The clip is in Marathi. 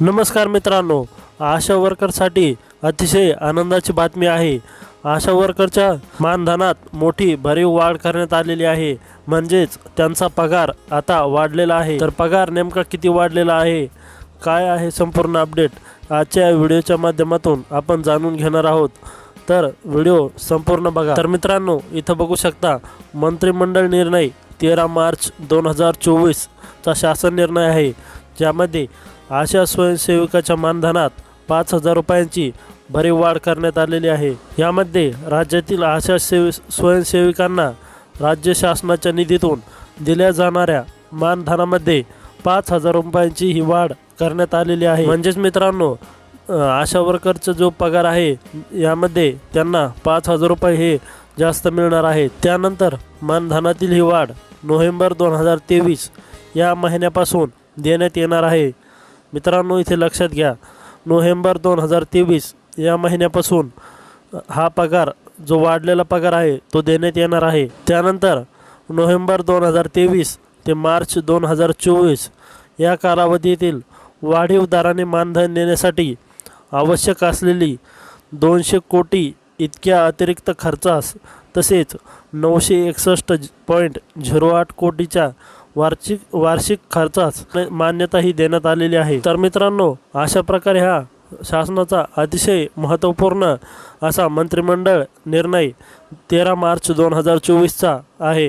नमस्कार मित्रांनो आशा वर्करसाठी अतिशय आनंदाची बातमी आहे. आशा वर्करच्या मानधनात मोठी भरीव वाढ करण्यात आलेली आहे. म्हणजेच त्यांचा पगार आता वाढलेला आहे. तर पगार नेमका किती वाढलेला आहे? काय आहे संपूर्ण अपडेट? आजच्या व्हिडिओच्या माध्यमातून आपण जाणून घेणार आहोत. तर व्हिडिओ संपूर्ण बघा. तर मित्रांनो इथं बघू शकता मंत्रिमंडळ निर्णय तेरा मार्च दोन हजार चोवीसचा शासन निर्णय आहे. ज्यामध्ये आशा स्वयंसेविकाच्या मानधनात पाच हजार रुपयांची भरीव वाढ करण्यात आलेली आहे. यामध्ये राज्यातील आशा सेव स्वयंसेविकांना राज्य शासनाच्या निधीतून दिल्या जाणाऱ्या मानधनामध्ये पाच हजार रुपयांची ही वाढ करण्यात आलेली आहे. म्हणजेच मित्रांनो आशा वर्करचा जो पगार आहे यामध्ये त्यांना पाच हजार रुपये हे जास्त मिळणार आहे. त्यानंतर मानधनातील ही वाढ नोव्हेंबर दोन हजार तेवीस या महिन्यापासून देण्यात येणार आहे. मित्रांनो इथे लक्षात घ्या. नोव्हेंबर दोन हजार तेवीस या महिन्यापासून हा पगार जो वाढलेला पगार आहे तो देण्यात येणार आहे. त्यानंतर नोव्हेंबर दोन हजार तेवीस ते मार्च दोन हजार चोवीस या कालावधीतील वाढीव दराने मानधन देण्यासाठी आवश्यक असलेली दोनशे कोटी इतक्या अतिरिक्त खर्चास तसेच नऊशे एकसष्ट पॉईंट झिरो आठ कोटीच्या वार्षिक वार्षिक खर्चास मान्यताही देण्यात आलेली आहे. तर मित्रांनो अशा प्रकारे हा शासनाचा अतिशय महत्त्वपूर्ण असा मंत्रिमंडळ निर्णय तेरा मार्च दोन हजार चोवीसचा आहे.